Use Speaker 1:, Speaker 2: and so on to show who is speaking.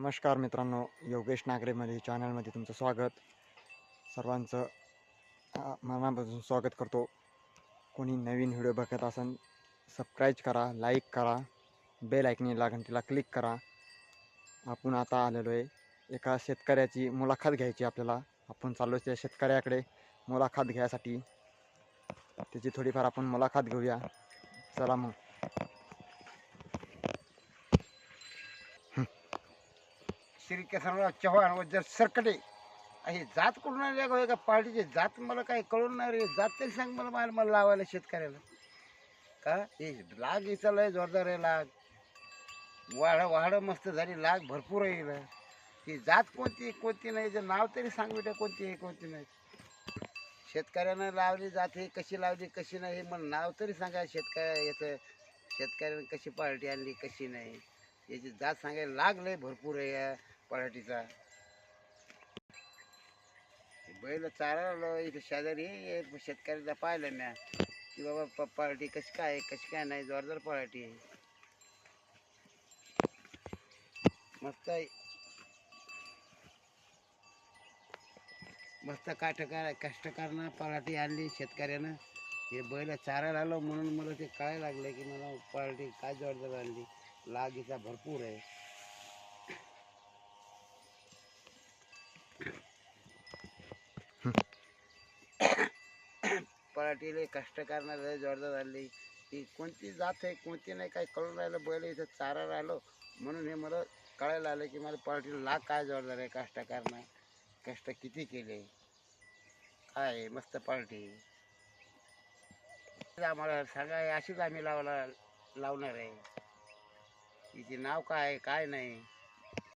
Speaker 1: नमस्कार मित्रांनो योगेश नागरेमध्ये चॅनलमध्ये तुमचं स्वागत. सर्वांचं मनापासून स्वागत करतो. कोणी नवीन व्हिडिओ बघत असेल सबस्क्राईब करा लाईक करा बेल ऐकणी लागेल तिला क्लिक करा. आपण आता आलेलो आहे एका शेतकऱ्याची मुलाखत घ्यायची आपल्याला. आपण चाललो त्या शेतकऱ्याकडे मुलाखत घ्यायसाठी. त्याची थोडीफार आपण मुलाखत घेऊया. चला मग.
Speaker 2: श्री केसरराव चव्हाण व जर सरकटे हे जात कुठून आली? आहे का पार्टीची जात मला काही कळून नाही रे जात तरी सांग मला मला मला लावायला शेतकऱ्याला. का? हे लाग हिचा लय जोरदार आहे लाग. वाढ वाढ मस्त झाली लाग भरपूर आहे ही ती जात कोणती कोणती नाही याचं नाव तरी सांग बेटा कोणती आहे कोणती नाही. शेतकऱ्यानं लावली जात हे कशी लावली कशी नाही हे मला नाव तरी सांगा शेतकऱ्या याचं शेतकऱ्यानं कशी पार्टी आणली कशी नाही. याची जात सांगायला लागलं भरपूर आहे पराठीचा. बैल चारायला इथं शेजारी शेतकऱ्याचा पाहिलं म्या. की बाबा प- पराठी कशी काय आहे, कशी काय नाही जोरदार पराठी. आहे. मस्त आहे मस्त काटकार कष्टकारनं पराठी आणली शेतकऱ्यानं. हे बैल चारायला आलो म्हणून मला ते कळायला लागलं की मला पराठी काय जोरदार आणली. लागीचा भरपूर आहे. पराठीले कष्ट करणारे जोरदार झाली. की कोणती जात आहे कोणती नाही काय कळून राहिलं बैल इथं चारा राहिलो. म्हणून हे मला कळायला आलं की मला पराठीला लाग काय जोरदार आहे कष्ट करणं कष्ट किती केले? काय मस्त पार्टी. आम्हाला सांगा अशीच आम्ही लावला लावणार आहे. तिचे नाव काय आहे, काय नाही.